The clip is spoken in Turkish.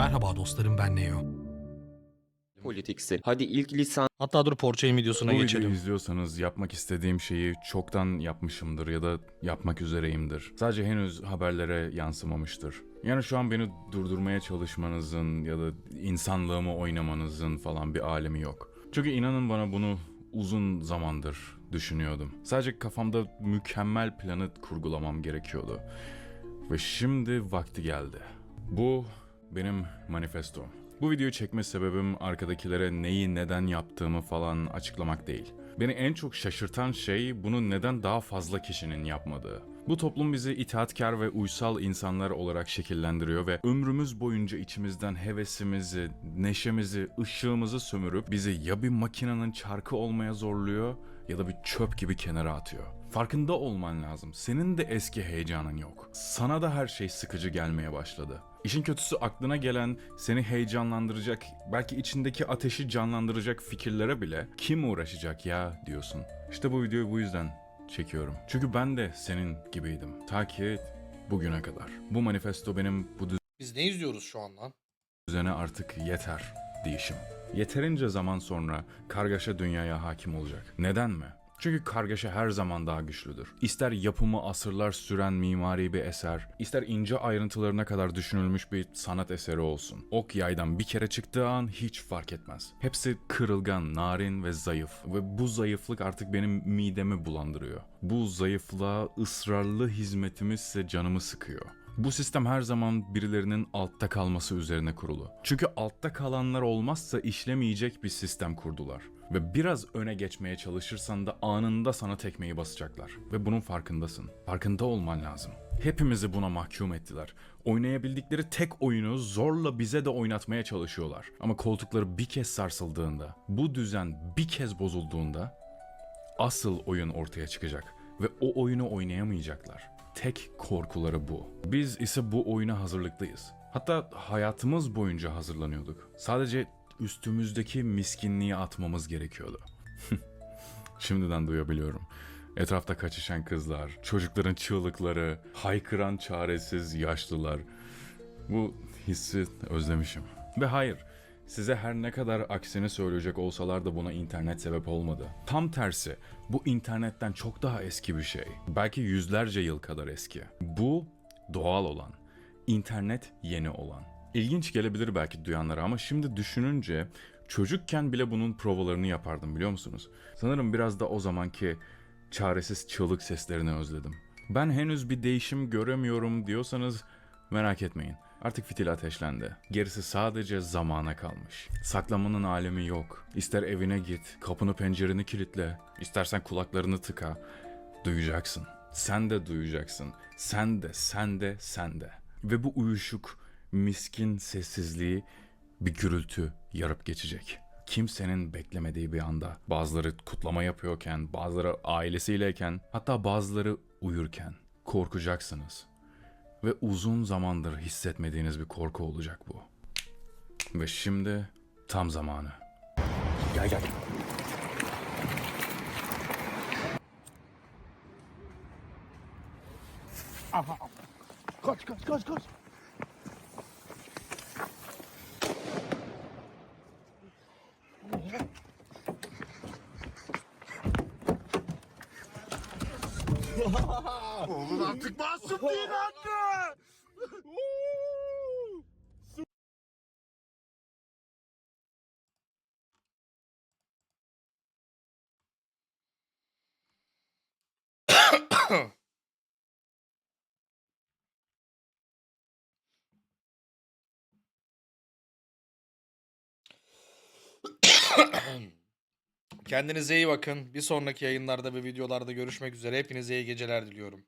Merhaba dostlarım ben Neo. politiksin. Hadi ilk lisan Hatta dur Porçay'ın videosuna Bu geçelim. videoyu izliyorsanız yapmak istediğim şeyi çoktan yapmışımdır ya da yapmak üzereyimdir. Sadece henüz haberlere yansımamıştır. Yani şu an beni durdurmaya çalışmanızın ya da insanlığımı oynamanızın falan bir alemi yok. Çünkü inanın bana bunu uzun zamandır düşünüyordum. Sadece kafamda mükemmel planı kurgulamam gerekiyordu. Ve şimdi vakti geldi. Bu benim manifestom. Bu videoyu çekme sebebim arkadakilere neyi neden yaptığımı falan açıklamak değil. Beni en çok şaşırtan şey bunu neden daha fazla kişinin yapmadığı. Bu toplum bizi itaatkar ve uysal insanlar olarak şekillendiriyor ve ömrümüz boyunca içimizden hevesimizi, neşemizi, ışığımızı sömürüp bizi ya bir makinenin çarkı olmaya zorluyor ya da bir çöp gibi kenara atıyor. Farkında olman lazım. Senin de eski heyecanın yok. Sana da her şey sıkıcı gelmeye başladı. İşin kötüsü aklına gelen, seni heyecanlandıracak, belki içindeki ateşi canlandıracak fikirlere bile kim uğraşacak ya diyorsun. İşte bu videoyu bu yüzden çekiyorum. Çünkü ben de senin gibiydim. Ta ki bugüne kadar. Bu manifesto benim bu Biz ne izliyoruz şu an lan? düzene artık yeter deyişim. Yeterince zaman sonra kargaşa dünyaya hakim olacak. Neden mi? Çünkü kargaşa her zaman daha güçlüdür. İster yapımı asırlar süren mimari bir eser, ister ince ayrıntılarına kadar düşünülmüş bir sanat eseri olsun. Ok yaydan bir kere çıktığı an hiç fark etmez. Hepsi kırılgan, narin ve zayıf. Ve bu zayıflık artık benim midemi bulandırıyor. Bu zayıflığa ısrarlı hizmetimiz ise canımı sıkıyor. Bu sistem her zaman birilerinin altta kalması üzerine kurulu. Çünkü altta kalanlar olmazsa işlemeyecek bir sistem kurdular. Ve biraz öne geçmeye çalışırsan da anında sana tekmeyi basacaklar. Ve bunun farkındasın. Farkında olman lazım. Hepimizi buna mahkum ettiler. Oynayabildikleri tek oyunu zorla bize de oynatmaya çalışıyorlar. Ama koltukları bir kez sarsıldığında, bu düzen bir kez bozulduğunda asıl oyun ortaya çıkacak ve o oyunu oynayamayacaklar. Tek korkuları bu. Biz ise bu oyuna hazırlıklıyız. Hatta hayatımız boyunca hazırlanıyorduk. Sadece üstümüzdeki miskinliği atmamız gerekiyordu. Şimdiden duyabiliyorum. Etrafta kaçışan kızlar, çocukların çığlıkları, haykıran çaresiz yaşlılar. Bu hissi özlemişim. Ve hayır, size her ne kadar aksini söyleyecek olsalar da buna internet sebep olmadı. Tam tersi, bu internetten çok daha eski bir şey. Belki yüzlerce yıl kadar eski. Bu doğal olan. İnternet yeni olan. İlginç gelebilir belki duyanlara ama şimdi düşününce çocukken bile bunun provalarını yapardım biliyor musunuz? Sanırım biraz da o zamanki çaresiz çığlık seslerini özledim. Ben henüz bir değişim göremiyorum diyorsanız merak etmeyin. Artık fitil ateşlendi. Gerisi sadece zamana kalmış. Saklamanın alemi yok. İster evine git, kapını pencereni kilitle, istersen kulaklarını tıka. Duyacaksın. Sen de duyacaksın. Sen de, sen de, sen de. Ve bu uyuşuk, miskin sessizliği bir gürültü yarıp geçecek. Kimsenin beklemediği bir anda. Bazıları kutlama yapıyorken, bazıları ailesiyleyken, hatta bazıları uyurken korkacaksınız. Ve uzun zamandır hissetmediğiniz bir korku olacak bu. Ve şimdi tam zamanı. Gel gel. Kaç kaç kaç kaç. Oğlum artık masum değil anne. Kendinize iyi bakın. Bir sonraki yayınlarda ve videolarda görüşmek üzere. Hepinize iyi geceler diliyorum.